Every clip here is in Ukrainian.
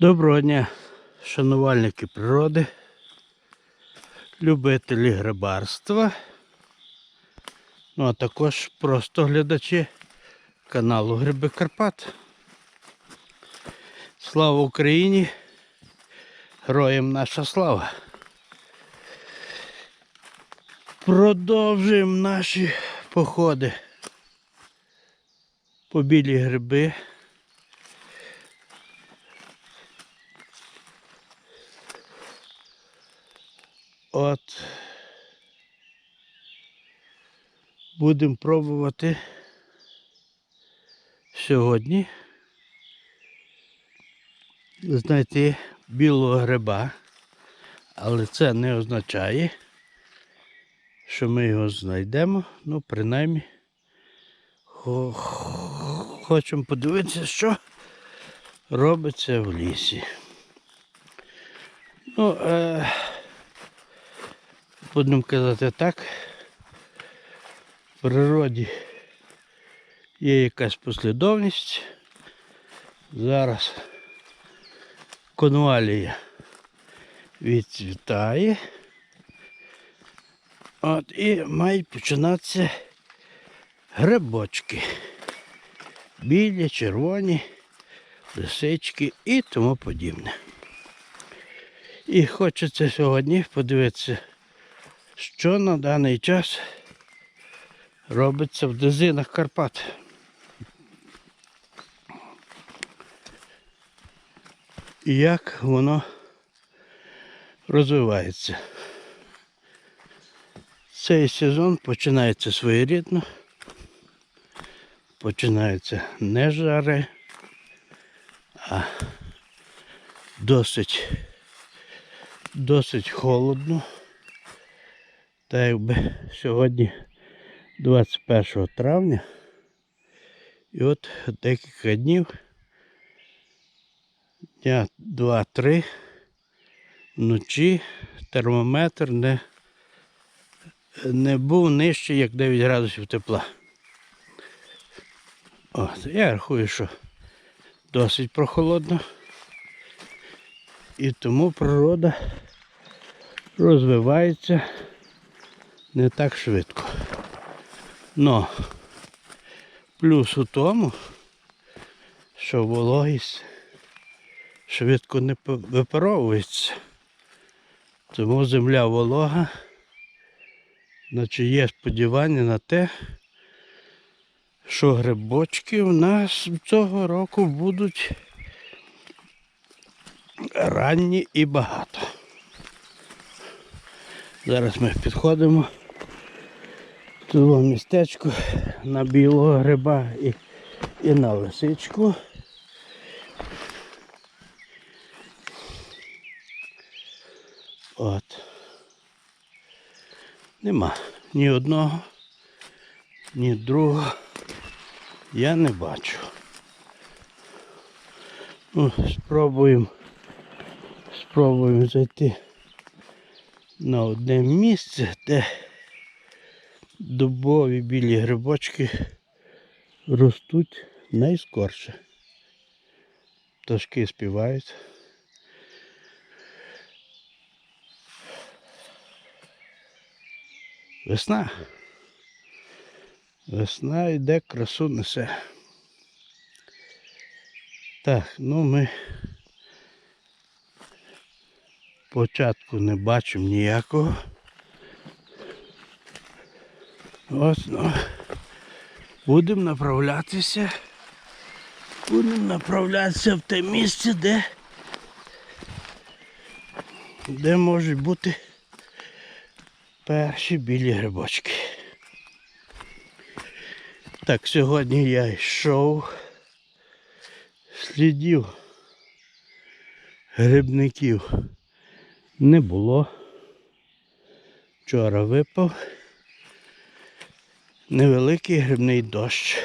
Доброго дня, шанувальники природи, любителі грибарства, ну а також просто глядачі каналу Гриби Карпат. Слава Україні! Героям наша слава! Продовжуємо наші походи по білі гриби. От будемо пробувати сьогодні знайти білого гриба, але це не означає, що ми його знайдемо. Ну, принаймні, хочемо подивитися, що робиться в лісі. Ну, е- будемо казати так, в природі є якась послідовність. Зараз конвалія відцвітає. От і мають починатися грибочки. Білі, червоні, лисички і тому подібне. І хочеться сьогодні подивитися що на даний час робиться в дизинах Карпат. І як воно розвивається. Цей сезон починається своєрідно, починається не жари, а досить, досить холодно. Так якби сьогодні 21 травня. І от декілька днів, дня 2-3, вночі термометр не, не був нижче, як 9 градусів тепла. От, я рахую, що досить прохолодно. І тому природа розвивається не так швидко. Но плюс у тому, що вологість швидко не випаровується. Тому земля волога, значить є сподівання на те, що грибочки у нас цього року будуть ранні і багато. Зараз ми підходимо цілому містечку на білого гриба і, і на лисичку. От. Нема ні одного, ні другого. Я не бачу. Ну, спробуємо. Спробуємо зайти на одне місце, де дубові білі грибочки ростуть найскорше. Пташки співають. Весна. Весна йде, красу несе. Так, ну ми початку не бачимо ніякого. Ось, ну, будемо направлятися. Будемо направлятися в те місце, де, де можуть бути перші білі грибочки. Так, сьогодні я йшов слідів грибників не було. Вчора випав невеликий грибний дощ.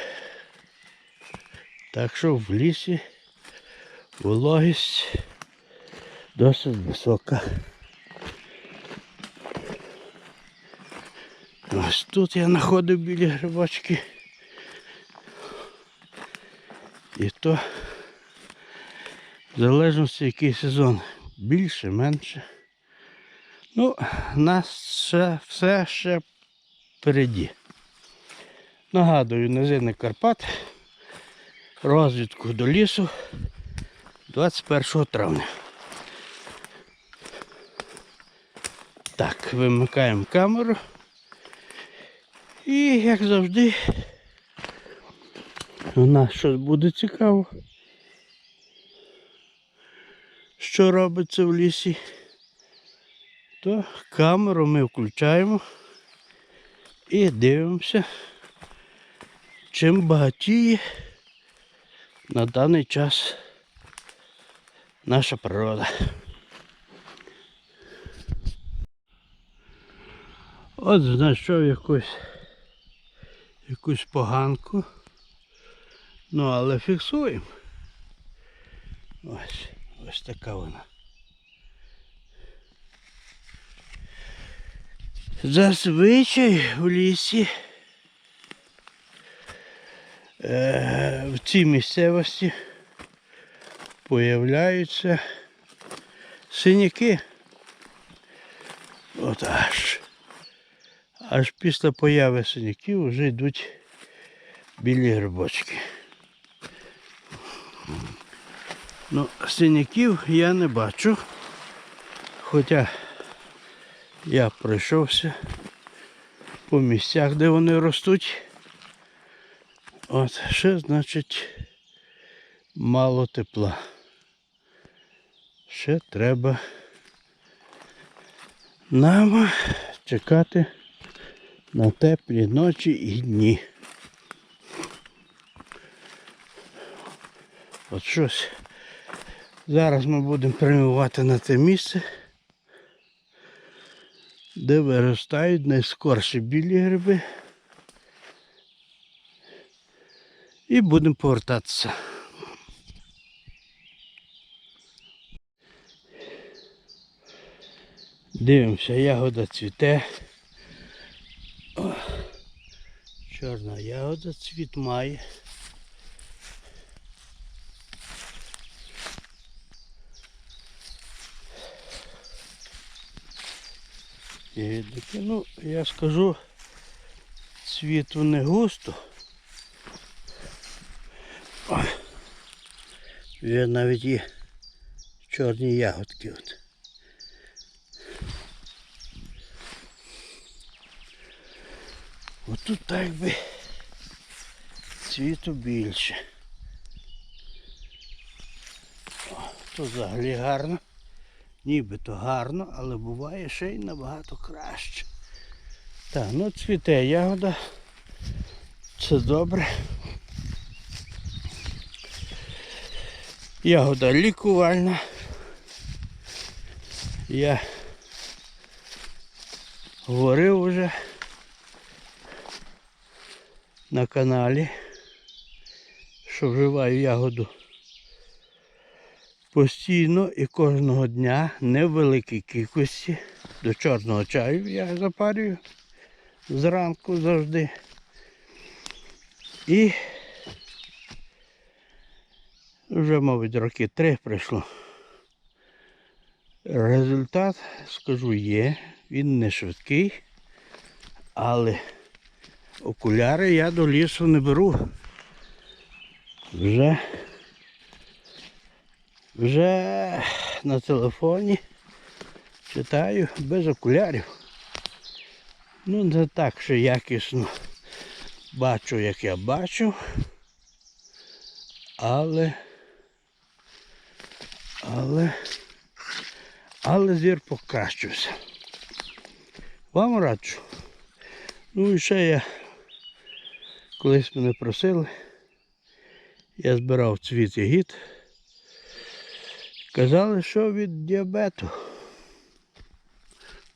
Так що в лісі вологість досить висока. Ось тут я знаходив білі грибочки. І то В залежності який сезон. Більше, менше. Ну, нас ще все ще впереді. Нагадую, низини Карпат. Розвідку до лісу 21 травня. Так, вимикаємо камеру. І як завжди, у нас щось буде цікаво. Що робиться в лісі, то камеру ми включаємо і дивимося, чим багатіє на даний час наша природа. От знайшов якусь якусь поганку. Ну, але фіксуємо. Ось, ось така вона. Зазвичай в лісі в цій місцевості появляються синяки. От аж. Аж після появи синяків вже йдуть білі грибочки. Ну, синяків я не бачу. Хоча я пройшовся по місцях, де вони ростуть. От, ще, значить, мало тепла. Ще треба нам чекати на теплі ночі і дні. От щось. Зараз ми будемо прямувати на те місце, де виростають найскорші білі гриби. І будемо повертатися. Дивимося, ягода цвіте. Чорна ягода цвіт має. Ну, я скажу, цвіту не густо. Є навіть є чорні ягодки. От. От тут так би цвіту більше. О, тут взагалі гарно. Нібито гарно, але буває ще й набагато краще. Так, ну цвіте ягода. Це добре. Ягода лікувальна. Я говорив уже на каналі, що вживаю ягоду постійно і кожного дня не в великій кількості. До чорного чаю я запарюю зранку завжди. І вже, мабуть, роки три пройшло. Результат, скажу, є. Він не швидкий, але окуляри я до лісу не беру. Вже вже на телефоні читаю без окулярів. Ну, не так, що якісно бачу, як я бачу, але, але, але зір покращився. Вам раджу. Ну і ще я колись мене просили, я збирав цвіт ягід. Казали, що від діабету.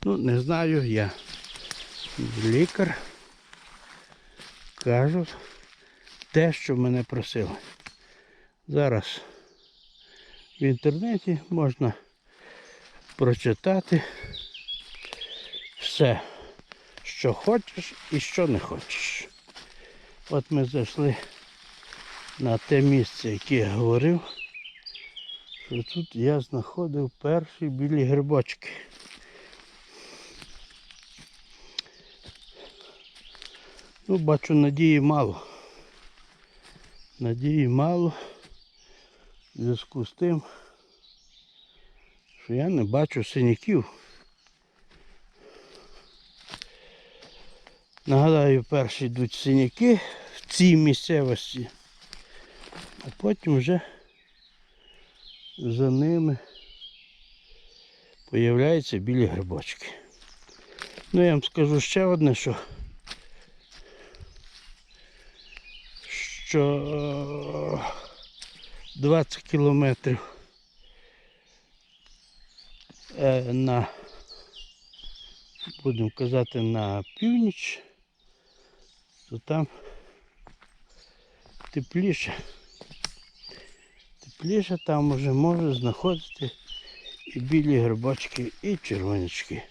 Ну, не знаю, я лікар. Кажуть те, що мене просили. Зараз в інтернеті можна прочитати все, що хочеш і що не хочеш. От ми зайшли на те місце, яке я говорив. що тут я знаходив перші білі грибочки. Ну, бачу, надії мало. Надії мало в зв'язку з тим, що я не бачу синяків. Нагадаю, перші йдуть синяки в цій місцевості, а потім вже за ними появляються білі грибочки. Ну я вам скажу ще одне, що що е, 20 кілометрів е, на будемо казати на північ, то там тепліше. Тепліше там вже може знаходити і білі грибочки, і червонячки.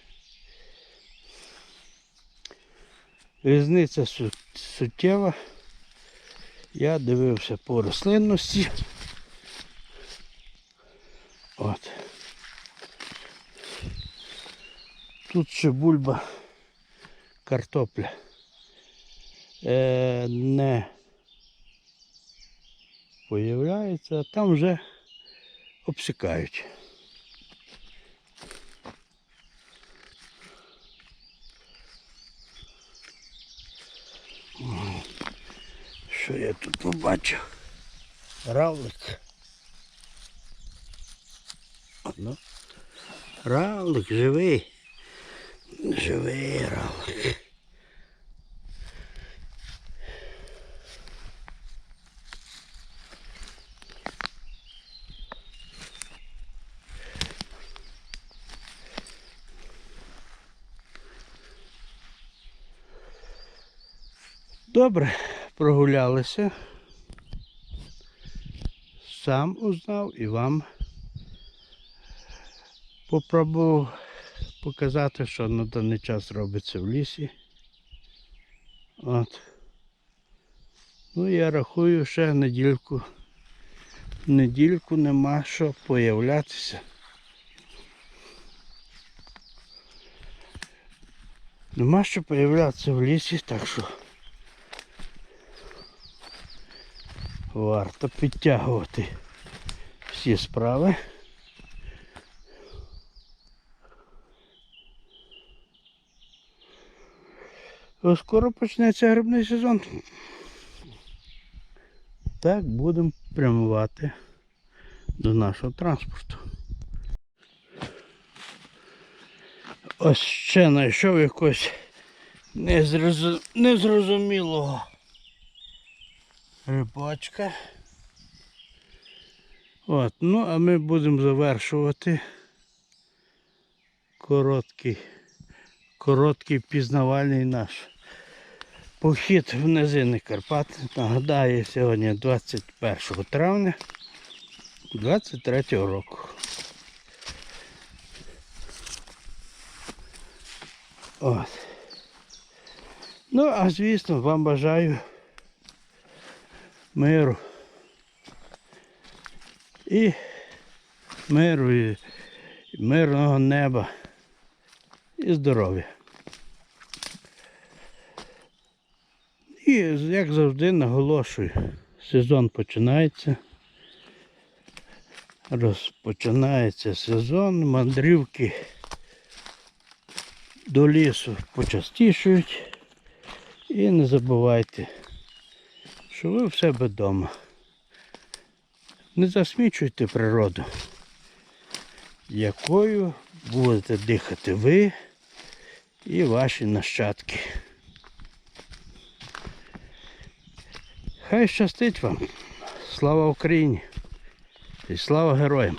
Різниця суттєва. Я дивився по рослинності. От. Тут ще бульба, картопля. Е, не появляється, а там вже обсікають. Що я тут побачив? Равлик. Ну, равлик живий. Живий равлик. Добре, прогулялися. Сам узнав і вам попробував показати, що на даний час робиться в лісі. От. Ну я рахую ще недільку. Недільку нема що появлятися. Нема що появлятися в лісі, так що варто підтягувати всі справи. Скоро почнеться грибний сезон. Так будемо прямувати до нашого транспорту. Ось ще знайшов якось незрозу- незрозумілого рибачка. От, ну а ми будемо завершувати короткий, короткий пізнавальний наш похід в низини Карпат. Нагадаю, сьогодні 21 травня 23 року. От. Ну, а звісно, вам бажаю миру. І миру, і мирного неба і здоров'я. І як завжди наголошую, сезон починається. Розпочинається сезон, мандрівки до лісу почастішують. І не забувайте, що ви в себе вдома. Не засмічуйте природу, якою будете дихати ви і ваші нащадки. Хай щастить вам. Слава Україні і слава героям!